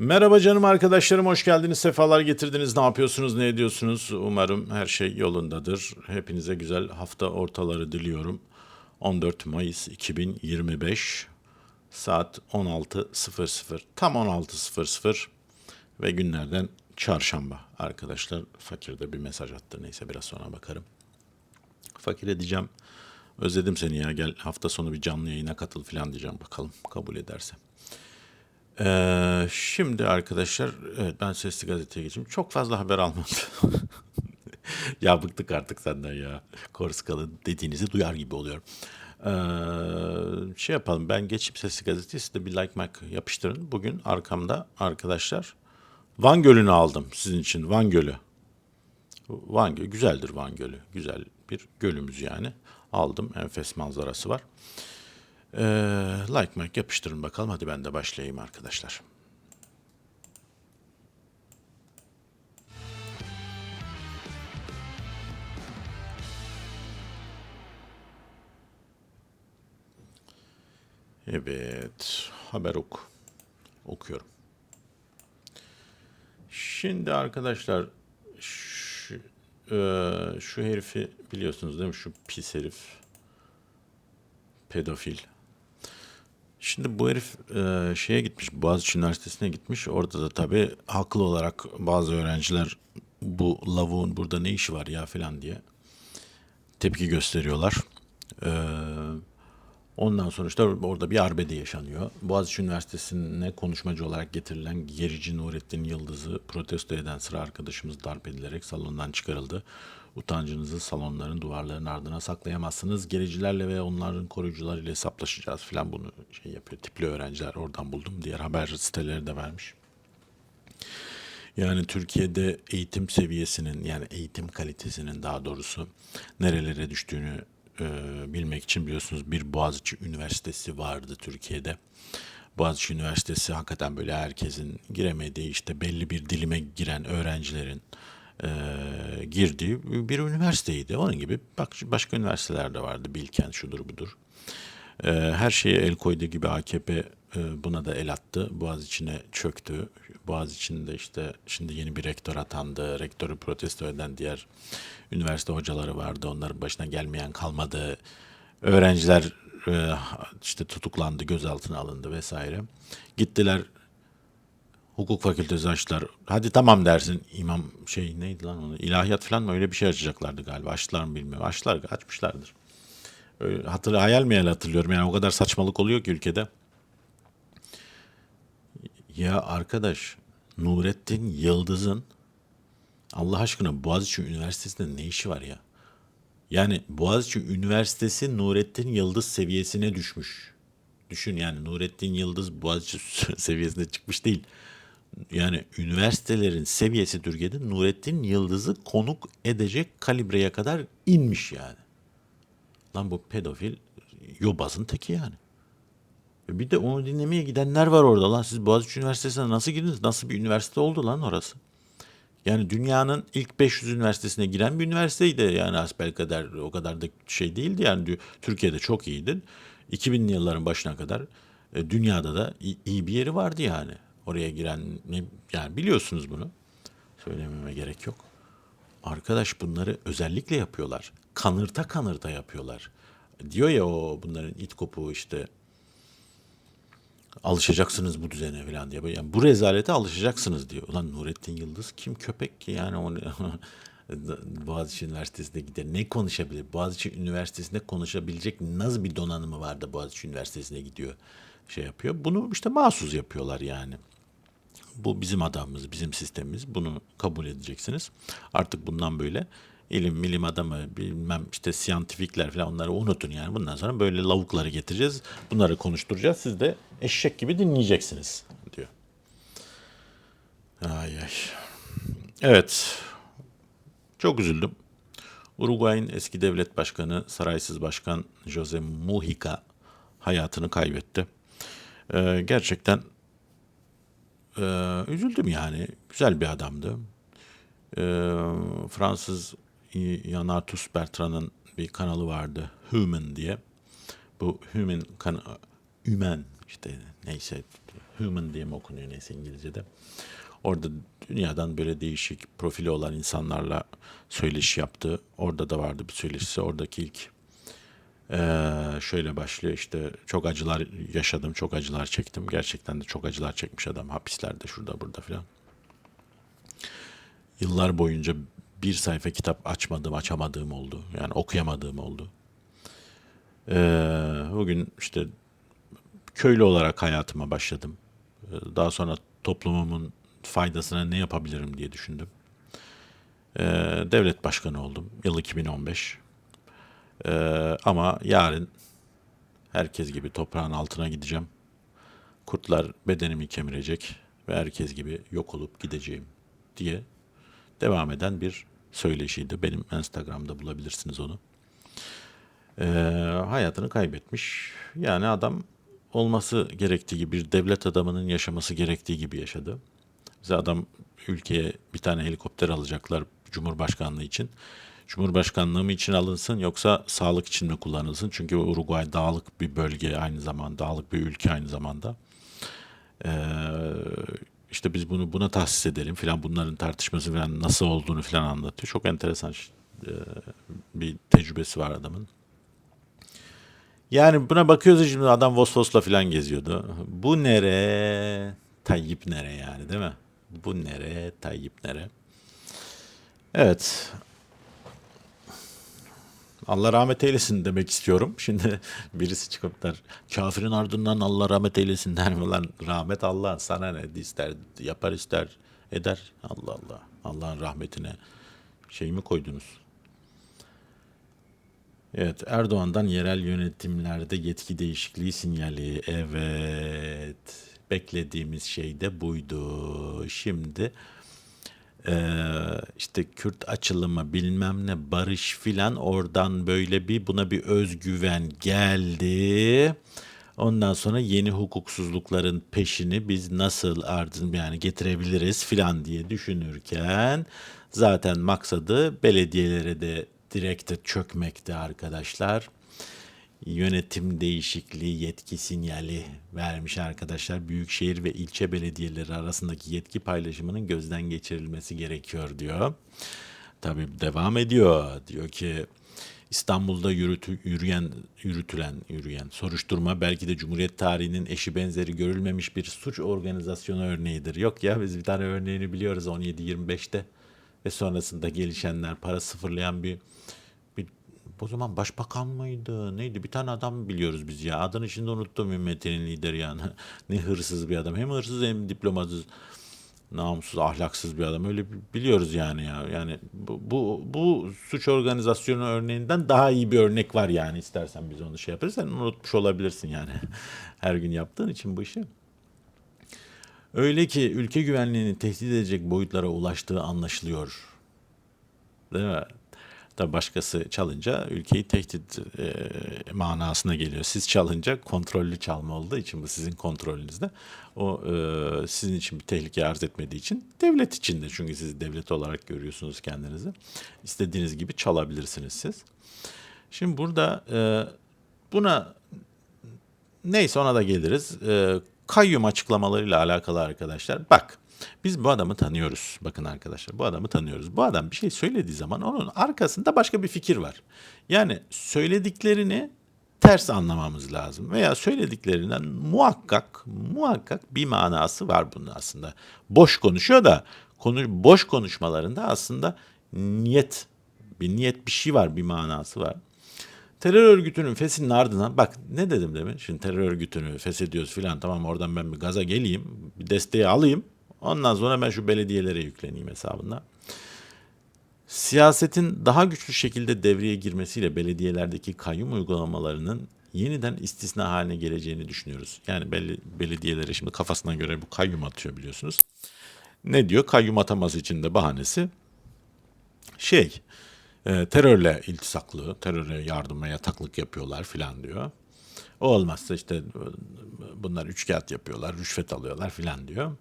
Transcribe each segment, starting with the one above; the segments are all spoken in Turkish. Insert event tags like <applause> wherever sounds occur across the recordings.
Merhaba canım arkadaşlarım, hoş geldiniz, sefalar getirdiniz. Ne yapıyorsunuz, ne ediyorsunuz? Umarım her şey yolundadır. Hepinize güzel hafta ortaları diliyorum. 14 Mayıs 2025 saat 16.00 tam 16.00 ve günlerden çarşamba arkadaşlar. Fakir de bir mesaj attı neyse biraz sonra bakarım. Fakir diyeceğim özledim seni ya gel hafta sonu bir canlı yayına katıl falan diyeceğim bakalım kabul ederse. Ee, şimdi arkadaşlar, evet ben Sesli Gazete'ye geçeyim. Çok fazla haber almadım. <laughs> ya bıktık artık senden ya. Korskalı dediğinizi duyar gibi oluyorum. Ee, şey yapalım, ben geçip Sesli Gazete'ye siz de bir like mark yapıştırın. Bugün arkamda arkadaşlar Van Gölü'nü aldım sizin için. Van Gölü. Van Gölü, güzeldir Van Gölü. Güzel bir gölümüz yani. Aldım, enfes manzarası var. Ee, like mark yapıştırın bakalım. Hadi ben de başlayayım arkadaşlar. Evet, haber ok. Okuyorum. Şimdi arkadaşlar şu, e, şu herifi biliyorsunuz değil mi? Şu pis herif. Pedofil. Şimdi bu herif e, şeye gitmiş, Boğaziçi Üniversitesi'ne gitmiş. Orada da tabii haklı olarak bazı öğrenciler bu lavuğun burada ne işi var ya falan diye tepki gösteriyorlar. E, ondan sonra işte orada bir arbede yaşanıyor. Boğaziçi Üniversitesi'ne konuşmacı olarak getirilen Gerici Nurettin Yıldız'ı protesto eden sıra arkadaşımız darp edilerek salondan çıkarıldı. Utancınızı salonların duvarlarının ardına saklayamazsınız. Gericilerle ve onların koruyucularıyla hesaplaşacağız falan bunu şey yapıyor. Tipli öğrenciler oradan buldum. Diğer haber siteleri de vermiş. Yani Türkiye'de eğitim seviyesinin yani eğitim kalitesinin daha doğrusu nerelere düştüğünü e, bilmek için biliyorsunuz bir Boğaziçi Üniversitesi vardı Türkiye'de. Boğaziçi Üniversitesi hakikaten böyle herkesin giremediği işte belli bir dilime giren öğrencilerin e, girdiği bir üniversiteydi. Onun gibi başka üniversiteler de vardı. Bilkent şudur budur. E, her şeye el koyduğu gibi AKP e, buna da el attı. Boğaziçi'ne çöktü. Boğaziçi'nde işte şimdi yeni bir rektör atandı. Rektörü protesto eden diğer üniversite hocaları vardı. Onların başına gelmeyen kalmadı. Öğrenciler e, işte tutuklandı, gözaltına alındı vesaire. Gittiler hukuk fakültesi açtılar. Hadi tamam dersin imam şey neydi lan onu ilahiyat falan mı öyle bir şey açacaklardı galiba. Açtılar mı bilmiyorum. Açtılar açmışlardır. Öyle, hatır, hayal meyal hatırlıyorum. Yani o kadar saçmalık oluyor ki ülkede. Ya arkadaş Nurettin Yıldız'ın Allah aşkına Boğaziçi Üniversitesi'nde ne işi var ya? Yani Boğaziçi Üniversitesi Nurettin Yıldız seviyesine düşmüş. Düşün yani Nurettin Yıldız Boğaziçi <laughs> seviyesine çıkmış değil. Yani üniversitelerin seviyesi Türkiye'de Nurettin Yıldız'ı konuk edecek kalibreye kadar inmiş yani. Lan bu pedofil yobazın teki yani. E bir de onu dinlemeye gidenler var orada lan. Siz Boğaziçi Üniversitesi'ne nasıl girdiniz? Nasıl bir üniversite oldu lan orası? Yani dünyanın ilk 500 üniversitesine giren bir üniversiteydi. Yani asbelkader o kadar da şey değildi. Yani Türkiye'de çok iyiydi. 2000'li yılların başına kadar e, dünyada da iyi bir yeri vardı yani. Oraya giren ne, yani biliyorsunuz bunu. Söylememe gerek yok. Arkadaş bunları özellikle yapıyorlar. Kanırta kanırta yapıyorlar. Diyor ya o bunların it kopuğu işte alışacaksınız bu düzene falan diye. Yani bu rezalete alışacaksınız diyor. Ulan Nurettin Yıldız kim köpek ki yani onu <laughs> Boğaziçi Üniversitesi'ne gider. Ne konuşabilir? Boğaziçi Üniversitesi'nde konuşabilecek nasıl bir donanımı var da Boğaziçi Üniversitesi'ne gidiyor şey yapıyor. Bunu işte mahsus yapıyorlar yani. Bu bizim adamımız, bizim sistemimiz. Bunu kabul edeceksiniz. Artık bundan böyle ilim milim adamı bilmem işte siyantifikler falan onları unutun yani. Bundan sonra böyle lavukları getireceğiz. Bunları konuşturacağız. Siz de eşek gibi dinleyeceksiniz diyor. Ay ay. Evet. Çok üzüldüm. Uruguay'ın eski devlet başkanı, saraysız başkan Jose Mujica hayatını kaybetti. Ee, gerçekten e, üzüldüm yani. Güzel bir adamdı. Ee, Fransız Yanatus Bertrand'ın bir kanalı vardı. Human diye. Bu Human kan Human işte neyse human diye mi okunuyor neyse İngilizce'de. Orada dünyadan böyle değişik profili olan insanlarla söyleşi yaptı. Orada da vardı bir söyleşisi. Oradaki ilk ee, şöyle başlıyor işte çok acılar yaşadım, çok acılar çektim. Gerçekten de çok acılar çekmiş adam hapislerde şurada burada filan. Yıllar boyunca bir sayfa kitap açmadığım, açamadığım oldu. Yani okuyamadığım oldu. Ee, bugün işte köylü olarak hayatıma başladım. Ee, Daha sonra toplumumun faydasına ne yapabilirim diye düşündüm. Ee, devlet başkanı oldum. Yıl 2015. Ee, ama yarın herkes gibi toprağın altına gideceğim. Kurtlar bedenimi kemirecek ve herkes gibi yok olup gideceğim diye devam eden bir söyleşiydi. Benim Instagram'da bulabilirsiniz onu. Ee, hayatını kaybetmiş. Yani adam olması gerektiği gibi bir devlet adamının yaşaması gerektiği gibi yaşadı. Bize adam ülkeye bir tane helikopter alacaklar Cumhurbaşkanlığı için. Cumhurbaşkanlığı mı için alınsın yoksa sağlık için mi kullanılsın? Çünkü Uruguay dağlık bir bölge aynı zamanda, dağlık bir ülke aynı zamanda. Ee, işte biz bunu buna tahsis edelim filan bunların tartışması filan nasıl olduğunu filan anlatıyor. Çok enteresan e, bir tecrübesi var adamın. Yani buna bakıyoruz şimdi adam Vosvos'la filan geziyordu. Bu nere? Tayyip nere yani değil mi? Bu nere? Tayyip nere? Evet. Allah rahmet eylesin demek istiyorum. <laughs> Şimdi birisi çıkıp der kafirin ardından Allah rahmet eylesin der mi lan? Rahmet Allah sana ne ister yapar ister eder. Allah Allah. Allah'ın rahmetine şey mi koydunuz? Evet Erdoğan'dan yerel yönetimlerde yetki değişikliği sinyali. Evet beklediğimiz şey de buydu. Şimdi ee, işte Kürt açılımı bilmem ne barış filan oradan böyle bir buna bir özgüven geldi. Ondan sonra yeni hukuksuzlukların peşini biz nasıl ardın yani getirebiliriz filan diye düşünürken zaten maksadı belediyelere de direkte çökmekti arkadaşlar. Yönetim değişikliği yetki sinyali vermiş arkadaşlar. Büyükşehir ve ilçe belediyeleri arasındaki yetki paylaşımının gözden geçirilmesi gerekiyor diyor. Tabii devam ediyor. Diyor ki İstanbul'da yürütü, yürüyen, yürütülen, yürüyen soruşturma belki de Cumhuriyet tarihinin eşi benzeri görülmemiş bir suç organizasyonu örneğidir. Yok ya biz bir tane örneğini biliyoruz 17-25'te ve sonrasında gelişenler para sıfırlayan bir o zaman başbakan mıydı? Neydi? Bir tane adam biliyoruz biz ya. Adını şimdi unuttum ümmetinin lideri yani. <laughs> Ne hırsız bir adam. Hem hırsız hem diplomasız namussuz ahlaksız bir adam. Öyle bi- biliyoruz yani ya. Yani bu, bu, bu suç organizasyonu örneğinden daha iyi bir örnek var yani. İstersen biz onu şey yaparız. Sen unutmuş olabilirsin yani. <laughs> Her gün yaptığın için bu işi. Öyle ki ülke güvenliğini tehdit edecek boyutlara ulaştığı anlaşılıyor. Değil mi? Tabii başkası çalınca ülkeyi tehdit e, manasına geliyor. Siz çalınca kontrollü çalma olduğu için bu sizin kontrolünüzde. O e, sizin için bir tehlike arz etmediği için devlet için de çünkü siz devlet olarak görüyorsunuz kendinizi. İstediğiniz gibi çalabilirsiniz siz. Şimdi burada e, buna Neyse ona da geliriz. Ee, kayyum açıklamalarıyla alakalı arkadaşlar. Bak biz bu adamı tanıyoruz. Bakın arkadaşlar bu adamı tanıyoruz. Bu adam bir şey söylediği zaman onun arkasında başka bir fikir var. Yani söylediklerini ters anlamamız lazım. Veya söylediklerinden muhakkak muhakkak bir manası var bunun aslında. Boş konuşuyor da konu, boş konuşmalarında aslında niyet bir niyet bir şey var bir manası var. Terör örgütünün fesinin ardından bak ne dedim demin şimdi terör örgütünü feshediyoruz filan tamam oradan ben bir gaza geleyim bir desteği alayım ondan sonra ben şu belediyelere yükleneyim hesabında. Siyasetin daha güçlü şekilde devreye girmesiyle belediyelerdeki kayyum uygulamalarının yeniden istisna haline geleceğini düşünüyoruz. Yani belli belediyelere şimdi kafasına göre bu kayyum atıyor biliyorsunuz. Ne diyor? Kayyum ataması için de bahanesi şey e, terörle iltisaklı, teröre yardıma yataklık yapıyorlar filan diyor. O olmazsa işte bunlar üçkağıt yapıyorlar, rüşvet alıyorlar filan diyor.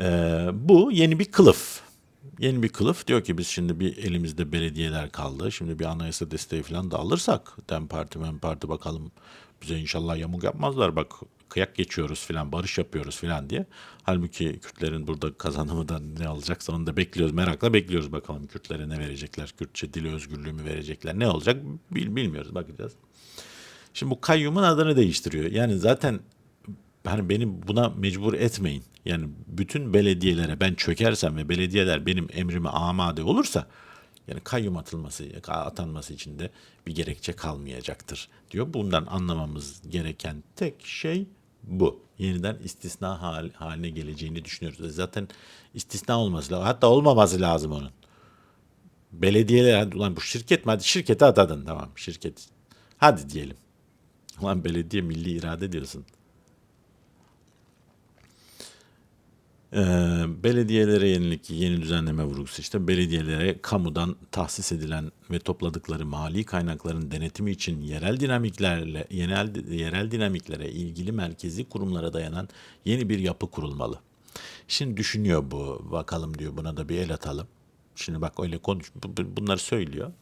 E, bu yeni bir kılıf. Yeni bir kılıf diyor ki biz şimdi bir elimizde belediyeler kaldı. Şimdi bir anayasa desteği falan da alırsak Dem Parti Mem Parti bakalım bize inşallah yamuk yapmazlar. Bak kıyak geçiyoruz filan, barış yapıyoruz filan diye. Halbuki Kürtlerin burada kazanımı da ne alacaksa onu da bekliyoruz. Merakla bekliyoruz bakalım Kürtlere ne verecekler. Kürtçe dil özgürlüğü mü verecekler. Ne olacak bil, bilmiyoruz bakacağız. Şimdi bu kayyumun adını değiştiriyor. Yani zaten hani beni buna mecbur etmeyin. Yani bütün belediyelere ben çökersem ve belediyeler benim emrime amade olursa yani kayyum atılması, atanması için de bir gerekçe kalmayacaktır diyor. Bundan anlamamız gereken tek şey bu. Yeniden istisna hal, haline geleceğini düşünüyoruz. E Zaten istisna olması lazım. Hatta olmaması lazım onun. Belediyeler, ulan bu şirket mi? Hadi şirkete atadın tamam şirket. Hadi diyelim. Ulan belediye milli irade diyorsun. Ee, belediyelere yenilik, yeni düzenleme vurgusu işte belediyelere kamudan tahsis edilen ve topladıkları mali kaynakların denetimi için yerel dinamiklerle yerel, yerel dinamiklere ilgili merkezi kurumlara dayanan yeni bir yapı kurulmalı. Şimdi düşünüyor bu bakalım diyor buna da bir el atalım. Şimdi bak öyle konuş bu- bu- bunları söylüyor.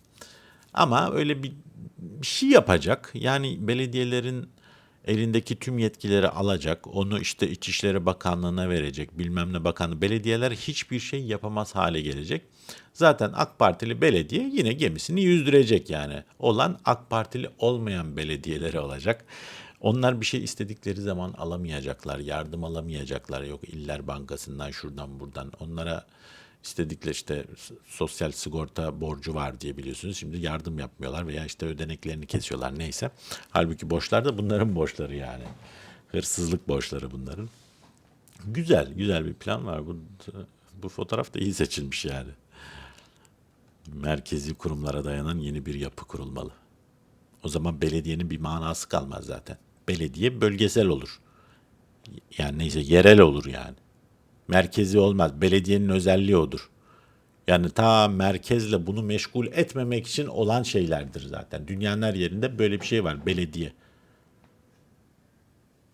Ama öyle bir, bir şey yapacak. Yani belediyelerin elindeki tüm yetkileri alacak. Onu işte İçişleri Bakanlığı'na verecek. Bilmem ne bakanlığı. Belediyeler hiçbir şey yapamaz hale gelecek. Zaten AK Partili belediye yine gemisini yüzdürecek yani. Olan AK Partili olmayan belediyeleri olacak. Onlar bir şey istedikleri zaman alamayacaklar, yardım alamayacaklar. Yok İller Bankası'ndan şuradan buradan. Onlara istedikleri işte sosyal sigorta borcu var diye biliyorsunuz. Şimdi yardım yapmıyorlar veya işte ödeneklerini kesiyorlar neyse. Halbuki borçlar da bunların borçları yani. Hırsızlık borçları bunların. Güzel, güzel bir plan var. Bu, bu fotoğraf da iyi seçilmiş yani. Merkezi kurumlara dayanan yeni bir yapı kurulmalı. O zaman belediyenin bir manası kalmaz zaten. Belediye bölgesel olur. Yani neyse yerel olur yani. Merkezi olmaz. Belediyenin özelliği odur. Yani ta merkezle bunu meşgul etmemek için olan şeylerdir zaten. Dünyanın her yerinde böyle bir şey var. Belediye.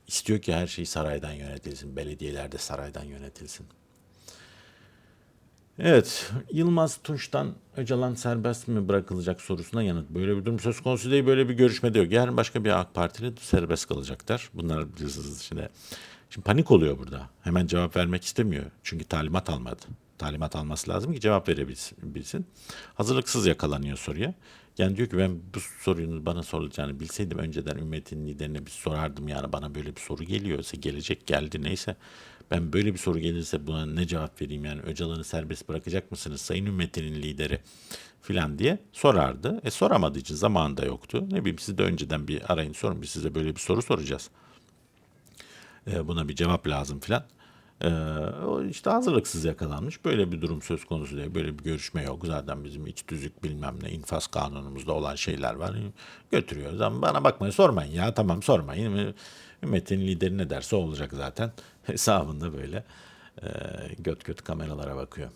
İstiyor ki her şey saraydan yönetilsin. Belediyeler de saraydan yönetilsin. Evet, Yılmaz Tunç'tan Öcalan serbest mi bırakılacak sorusuna yanıt. Böyle bir durum söz konusu değil, böyle bir görüşme de yok. Yarın başka bir AK Partili serbest kalacaklar. Bunlar biliyorsunuz şimdi. Şimdi panik oluyor burada. Hemen cevap vermek istemiyor. Çünkü talimat almadı. Talimat alması lazım ki cevap verebilsin. Hazırlıksız yakalanıyor soruya. Yani diyor ki ben bu sorunun bana sorulacağını bilseydim önceden ümmetin liderine bir sorardım yani bana böyle bir soru geliyorsa gelecek geldi neyse ben böyle bir soru gelirse buna ne cevap vereyim yani Öcalan'ı serbest bırakacak mısınız sayın ümmetinin lideri filan diye sorardı. E soramadığı için zamanında yoktu. Ne bileyim siz de önceden bir arayın sorun biz size böyle bir soru soracağız. E, buna bir cevap lazım filan. E, o işte hazırlıksız yakalanmış. Böyle bir durum söz konusu değil. Böyle bir görüşme yok. Zaten bizim iç tüzük bilmem ne infaz kanunumuzda olan şeyler var. Götürüyoruz ama bana bakmayın sormayın ya tamam sormayın. Ümmetin lideri ne derse olacak zaten. <laughs> Hesabında böyle e, göt göt kameralara bakıyor.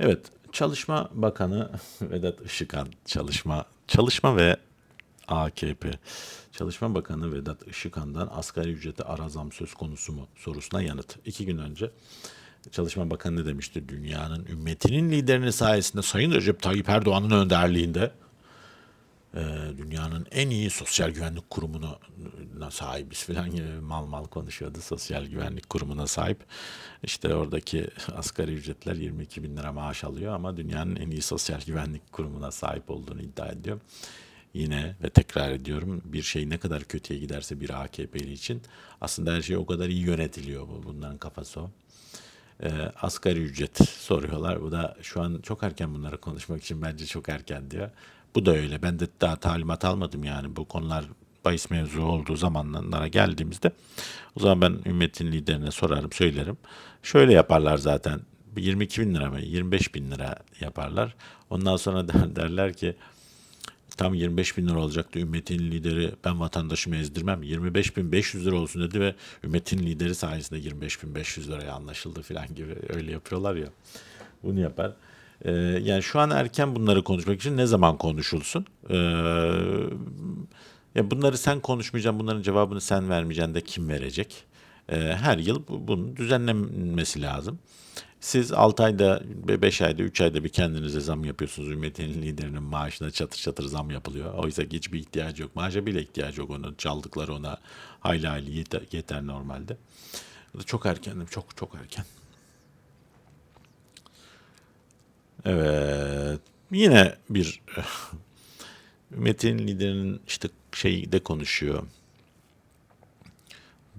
Evet, Çalışma Bakanı <laughs> Vedat Işıkhan, Çalışma Çalışma ve AKP. Çalışma Bakanı Vedat Işıkhan'dan asgari ücrete ara zam söz konusu mu sorusuna yanıt. İki gün önce Çalışma Bakanı ne demişti? Dünyanın ümmetinin liderinin sayesinde Sayın Recep Tayyip Erdoğan'ın önderliğinde e, dünyanın en iyi sosyal güvenlik kurumuna sahibiz falan mal mal konuşuyordu. Sosyal güvenlik kurumuna sahip. İşte oradaki asgari ücretler 22 bin lira maaş alıyor ama dünyanın en iyi sosyal güvenlik kurumuna sahip olduğunu iddia ediyor. Yine ve tekrar ediyorum bir şey ne kadar kötüye giderse bir AKP'li için aslında her şey o kadar iyi yönetiliyor. Bu, bunların kafası o e, asgari ücret soruyorlar. Bu da şu an çok erken bunları konuşmak için bence çok erken diyor. Bu da öyle. Ben de daha talimat almadım yani bu konular bahis mevzu olduğu zamanlara geldiğimizde o zaman ben ümmetin liderine sorarım söylerim. Şöyle yaparlar zaten 22 bin lira mı 25 bin lira yaparlar. Ondan sonra der, <laughs> derler ki tam 25 bin lira olacaktı. Ümmetin lideri ben vatandaşımı ezdirmem. 25 bin 500 lira olsun dedi ve ümmetin lideri sayesinde 25 bin 500 liraya anlaşıldı falan gibi öyle yapıyorlar ya. Bunu yapar. Ee, yani şu an erken bunları konuşmak için ne zaman konuşulsun? Ee, ya bunları sen konuşmayacaksın, bunların cevabını sen vermeyeceksin de kim verecek? Ee, her yıl bu- bunun düzenlenmesi lazım. Siz 6 ayda, 5 ayda, 3 ayda bir kendinize zam yapıyorsunuz. Ümmetin liderinin maaşına çatır çatır zam yapılıyor. Oysa hiçbir ihtiyacı yok. Maaşa bile ihtiyacı yok onun. Çaldıkları ona hayli hayli yeter, yeter normalde. Çok erkendim. Çok çok erken. Evet. Yine bir <laughs> Metin liderinin işte şeyde konuşuyor.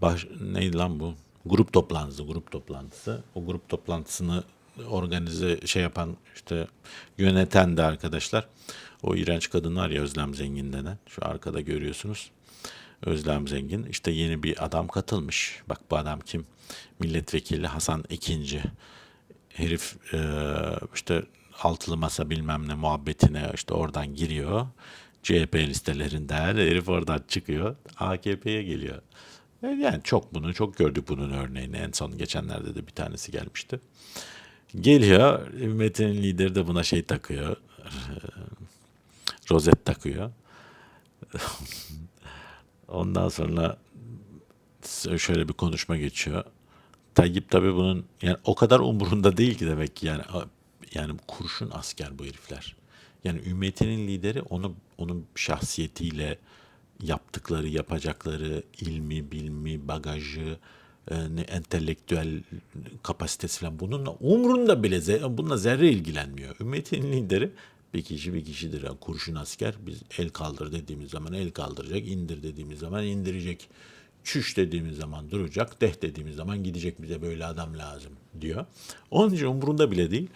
Baş, neydi lan bu? Grup toplantısı, grup toplantısı. O grup toplantısını organize şey yapan işte yöneten de arkadaşlar. O iğrenç kadın var ya Özlem Zengin denen. Şu arkada görüyorsunuz. Özlem Zengin. İşte yeni bir adam katılmış. Bak bu adam kim? Milletvekili Hasan İkinci. Herif eee, işte altılı masa bilmem ne muhabbetine işte oradan giriyor. CHP listelerinden herif oradan çıkıyor. AKP'ye geliyor. E, Yani çok bunu çok gördük bunun örneğini. En son geçenlerde de bir tanesi gelmişti. Geliyor. Metin'in lideri de buna şey takıyor. Rozet takıyor. <laughs> Ondan sonra şöyle bir konuşma geçiyor. Tayyip tabii bunun yani o kadar umurunda değil ki demek ki yani yani kurşun asker bu herifler. Yani ümmetinin lideri onu onun şahsiyetiyle yaptıkları, yapacakları, ilmi, bilmi, bagajı, e, entelektüel kapasitesi falan bununla umrunda bile ze- bununla zerre ilgilenmiyor. Ümmetin lideri bir kişi bir kişidir. Yani kurşun asker biz el kaldır dediğimiz zaman el kaldıracak, indir dediğimiz zaman indirecek. Çüş dediğimiz zaman duracak, deh dediğimiz zaman gidecek bize böyle adam lazım diyor. Onun için umurunda bile değil.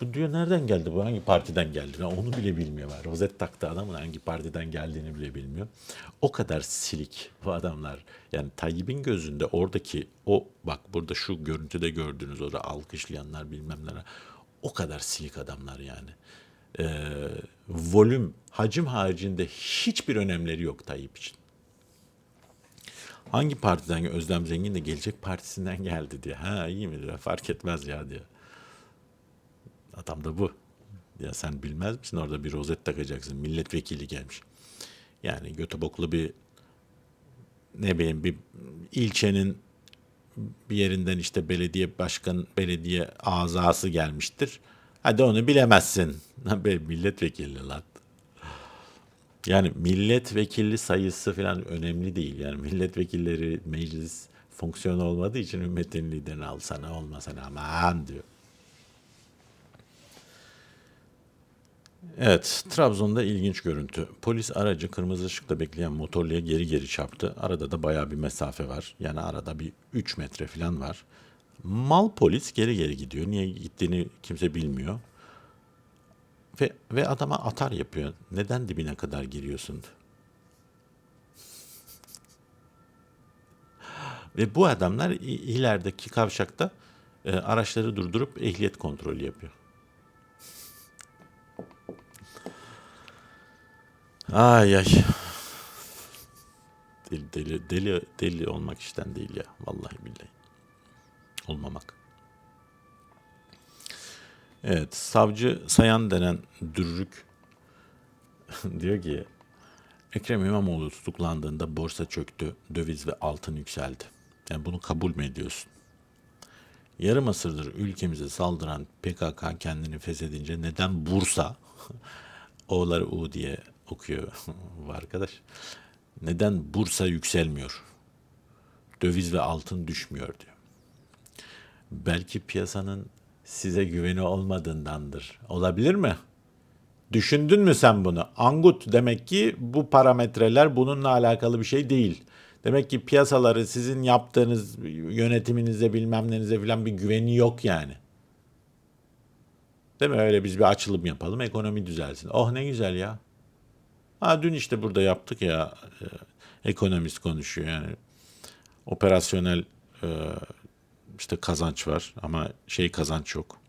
Bu diyor nereden geldi bu hangi partiden geldi Ya onu bile bilmiyor var. Rozet taktı adamın hangi partiden geldiğini bile bilmiyor. O kadar silik bu adamlar. Yani Tayyip'in gözünde oradaki o bak burada şu görüntüde gördüğünüz orada alkışlayanlar bilmem neler o kadar silik adamlar yani. Ee, volüm, hacim haricinde hiçbir önemleri yok Tayyip için. Hangi partiden Özlem Zengin de gelecek partisinden geldi diye. Ha iyi mi diyor fark etmez ya diyor. Adam da bu. Ya sen bilmez misin orada bir rozet takacaksın. Milletvekili gelmiş. Yani götü boklu bir ne bileyim bir ilçenin bir yerinden işte belediye başkan, belediye azası gelmiştir. Hadi onu bilemezsin. <laughs> Be milletvekili lan. Yani milletvekili sayısı falan önemli değil. Yani milletvekilleri meclis fonksiyonu olmadığı için ümmetin liderini alsana olmasana aman diyor. Evet, Trabzon'da ilginç görüntü. Polis aracı kırmızı ışıkta bekleyen motorluya geri geri çarptı. Arada da bayağı bir mesafe var. Yani arada bir 3 metre falan var. Mal polis geri geri gidiyor. Niye gittiğini kimse bilmiyor. Ve, ve adama atar yapıyor. Neden dibine kadar giriyorsun? Ve bu adamlar ilerideki kavşakta e, araçları durdurup ehliyet kontrolü yapıyor. Ay ay. Deli, deli, deli, deli olmak işten değil ya. Vallahi billahi. Olmamak. Evet, savcı Sayan denen dürrük <laughs> diyor ki Ekrem İmamoğlu tutuklandığında borsa çöktü, döviz ve altın yükseldi. Yani bunu kabul mü ediyorsun? Yarım asırdır ülkemize saldıran PKK kendini feshedince neden Bursa, <laughs> O'ları U diye okuyor <laughs> arkadaş. Neden Bursa yükselmiyor? Döviz ve altın düşmüyor diyor. Belki piyasanın size güveni olmadığındandır. Olabilir mi? Düşündün mü sen bunu? Angut demek ki bu parametreler bununla alakalı bir şey değil. Demek ki piyasaları sizin yaptığınız yönetiminize bilmem nenize falan bir güveni yok yani. Değil mi? Öyle biz bir açılım yapalım ekonomi düzelsin. Oh ne güzel ya. Ha dün işte burada yaptık ya e, ekonomist konuşuyor yani. Operasyonel e, işte kazanç var ama şey kazanç yok.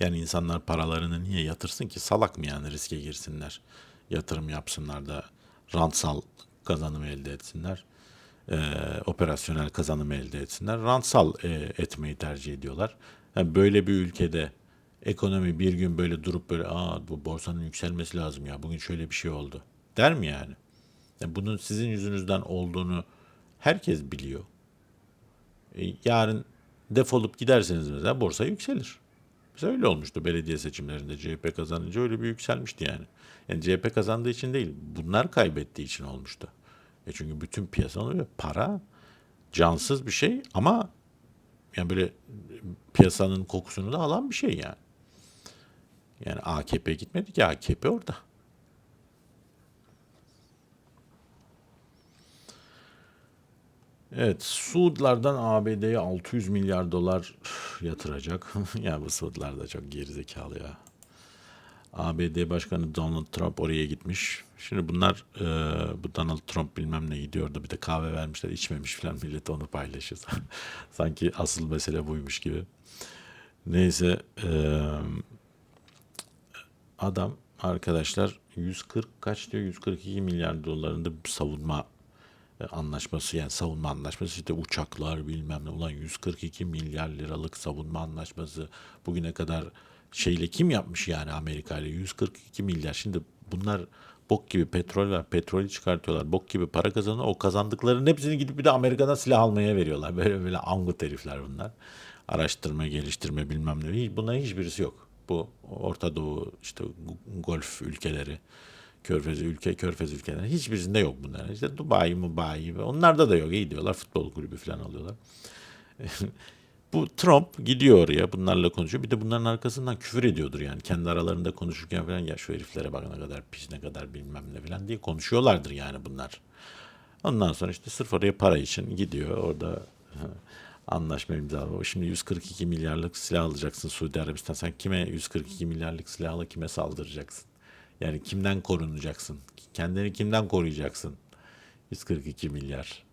Yani insanlar paralarını niye yatırsın ki? Salak mı yani riske girsinler? Yatırım yapsınlar da rantsal kazanım elde etsinler. Ee, operasyonel kazanım elde etsinler. Rantsal e, etmeyi tercih ediyorlar. Yani böyle bir ülkede ekonomi bir gün böyle durup böyle aa bu borsanın yükselmesi lazım ya bugün şöyle bir şey oldu der mi yani? yani bunun sizin yüzünüzden olduğunu herkes biliyor. E, yarın defolup giderseniz mesela borsa yükselir. Mesela öyle olmuştu belediye seçimlerinde CHP kazanınca öyle bir yükselmişti yani. Yani CHP kazandığı için değil bunlar kaybettiği için olmuştu. E çünkü bütün piyasa oluyor. Para cansız bir şey ama yani böyle piyasanın kokusunu da alan bir şey yani. Yani AKP gitmedi ki AKP orada. Evet, Suudlardan ABD'ye 600 milyar dolar yatıracak. <laughs> ya bu Suudlar da çok gerizekalı ya. ABD Başkanı Donald Trump oraya gitmiş. Şimdi bunlar e, bu Donald Trump bilmem ne gidiyordu bir de kahve vermişler içmemiş falan millet onu paylaşıyor. <laughs> Sanki asıl mesele buymuş gibi. Neyse e, adam arkadaşlar 140 kaç diyor? 142 milyar dolarında savunma e, anlaşması yani savunma anlaşması işte uçaklar bilmem ne. Ulan 142 milyar liralık savunma anlaşması bugüne kadar şeyle kim yapmış yani Amerika ile? 142 milyar. Şimdi bunlar bok gibi petrol var petrolü çıkartıyorlar bok gibi para kazanıyor. O kazandıklarının hepsini gidip bir de Amerika'dan silah almaya veriyorlar. Böyle böyle angut herifler bunlar. Araştırma geliştirme bilmem ne. Bunların hiçbirisi yok bu Orta Doğu işte Golf ülkeleri Körfez ülke, Körfez ülkeleri hiçbirisinde yok bunlar. İşte Dubai, Mubai onlarda da yok. İyi diyorlar futbol kulübü falan alıyorlar. <laughs> Bu Trump gidiyor oraya bunlarla konuşuyor. Bir de bunların arkasından küfür ediyordur yani. Kendi aralarında konuşurken falan ya şu heriflere bak ne kadar pis ne kadar bilmem ne falan diye konuşuyorlardır yani bunlar. Ondan sonra işte sırf oraya para için gidiyor. Orada <laughs> anlaşma imzalıyor. Şimdi 142 milyarlık silah alacaksın Suudi Arabistan. Sen kime 142 milyarlık silahla kime saldıracaksın? Yani kimden korunacaksın? Kendini kimden koruyacaksın? 142 milyar.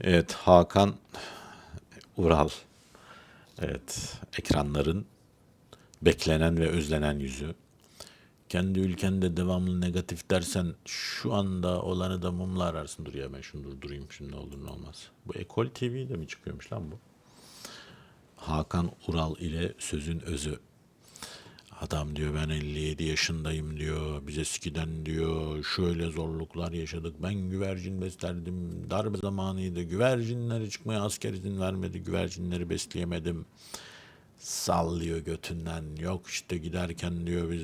Evet Hakan Ural. Evet ekranların beklenen ve özlenen yüzü. Kendi ülkende devamlı negatif dersen şu anda olanı da mumla ararsın. Dur ya ben şunu durdurayım şimdi ne olur ne olmaz. Bu Ekol TV'de mi çıkıyormuş lan bu? Hakan Ural ile sözün özü. Adam diyor ben 57 yaşındayım diyor. Biz eskiden diyor şöyle zorluklar yaşadık. Ben güvercin beslerdim. Darbe zamanıydı. Güvercinleri çıkmaya asker izin vermedi. Güvercinleri besleyemedim. Sallıyor götünden. Yok işte giderken diyor biz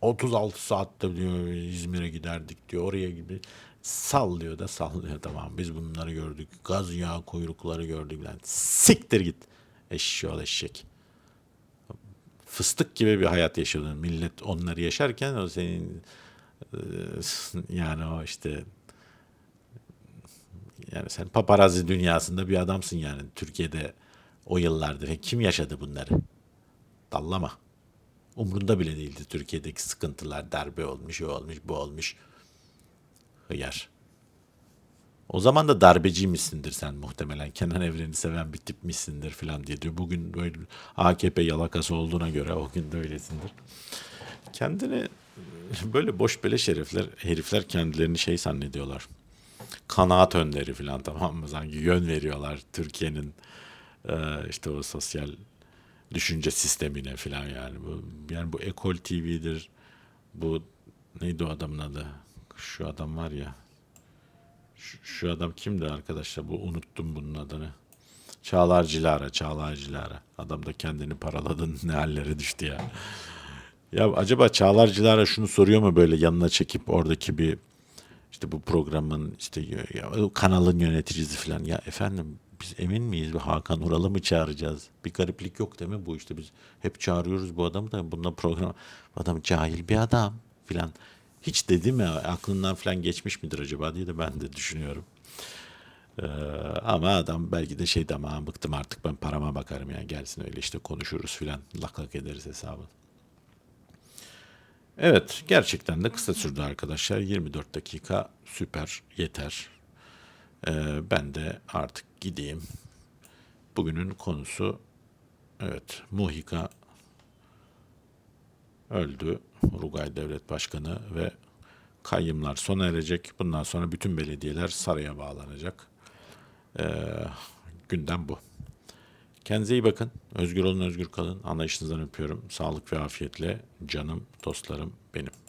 36 saatte diyor İzmir'e giderdik diyor. Oraya gibi sallıyor da sallıyor tamam. Biz bunları gördük. Gaz yağı kuyrukları gördük lan. Siktir git. Eşşoğlu eşek fıstık gibi bir hayat yaşıyordun. Millet onları yaşarken o senin e, yani o işte yani sen paparazzi dünyasında bir adamsın yani Türkiye'de o yıllarda ve kim yaşadı bunları? Dallama. Umrunda bile değildi Türkiye'deki sıkıntılar, darbe olmuş, o olmuş, bu olmuş. Hıyar. O zaman da darbeciymişsindir sen muhtemelen. Kenan Evren'i seven bir tipmişsindir falan diye diyor. Bugün böyle AKP yalakası olduğuna göre o gün de öylesindir. Kendini böyle boş beleş herifler, herifler kendilerini şey zannediyorlar. Kanaat önderi falan tamam mı? Sanki yön veriyorlar Türkiye'nin işte o sosyal düşünce sistemine falan yani. Bu, yani bu Ekol TV'dir. Bu neydi o adamın adı? Şu adam var ya. Şu, şu adam kimdi arkadaşlar? Bu unuttum bunun adını. Çağlar Cilara, Çağlar Cilara. Adam da kendini paraladın <laughs> ne hallere düştü ya. Ya acaba Çağlar Cilara şunu soruyor mu böyle yanına çekip oradaki bir işte bu programın işte ya, kanalın yöneticisi falan. Ya efendim biz emin miyiz bir Hakan Ural'ı mı çağıracağız? Bir gariplik yok değil mi bu işte biz hep çağırıyoruz bu adamı da bununla program adam cahil bir adam filan. Hiç dedi mi aklından falan geçmiş midir acaba diye de ben de düşünüyorum. Ee, ama adam belki de şey ama bıktım artık ben parama bakarım yani gelsin öyle işte konuşuruz filan lak lak ederiz hesabı. Evet gerçekten de kısa sürdü arkadaşlar 24 dakika süper yeter. Ee, ben de artık gideyim. Bugünün konusu evet Muhika öldü. Rugay Devlet Başkanı ve kayyımlar sona erecek. Bundan sonra bütün belediyeler saraya bağlanacak. Ee, gündem bu. Kendinize iyi bakın. Özgür olun, özgür kalın. Anlayışınızdan öpüyorum. Sağlık ve afiyetle canım, dostlarım benim.